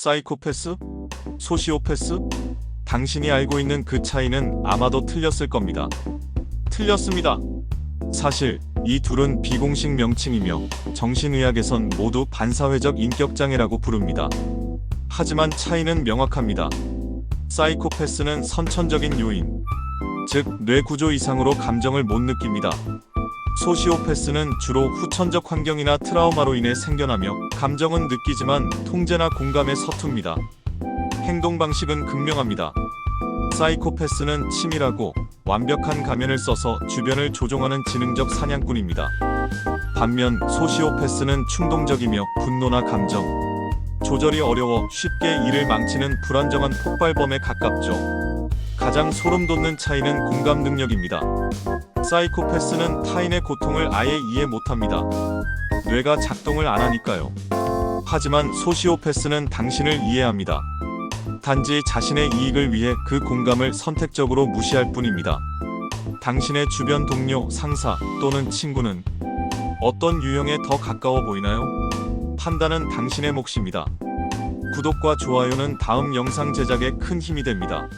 사이코패스? 소시오패스? 당신이 알고 있는 그 차이는 아마도 틀렸을 겁니다. 틀렸습니다. 사실 이 둘은 비공식 명칭이며 정신의학에선 모두 반사회적 인격장애라고 부릅니다. 하지만 차이는 명확합니다. 사이코패스는 선천적인 요인, 즉 뇌 구조 이상으로 감정을 못 느낍니다. 소시오패스는 주로 후천적 환경이나 트라우마로 인해 생겨나며 감정은 느끼지만 통제나 공감에 서툽니다. 행동 방식은 극명합니다. 사이코패스는 치밀하고 완벽한 가면을 써서 주변을 조종하는 지능적 사냥꾼입니다. 반면 소시오패스는 충동적이며 분노나 감정, 조절이 어려워 쉽게 일을 망치는 불안정한 폭발범에 가깝죠. 가장 소름 돋는 차이는 공감 능력입니다. 사이코패스는 타인의 고통을 아예 이해 못합니다. 뇌가 작동을 안 하니까요. 하지만 소시오패스는 당신을 이해합니다. 단지 자신의 이익을 위해 그 공감을 선택적으로 무시할 뿐입니다. 당신의 주변 동료, 상사 또는 친구는 어떤 유형에 더 가까워 보이나요? 판단은 당신의 몫입니다. 구독과 좋아요는 다음 영상 제작에 큰 힘이 됩니다.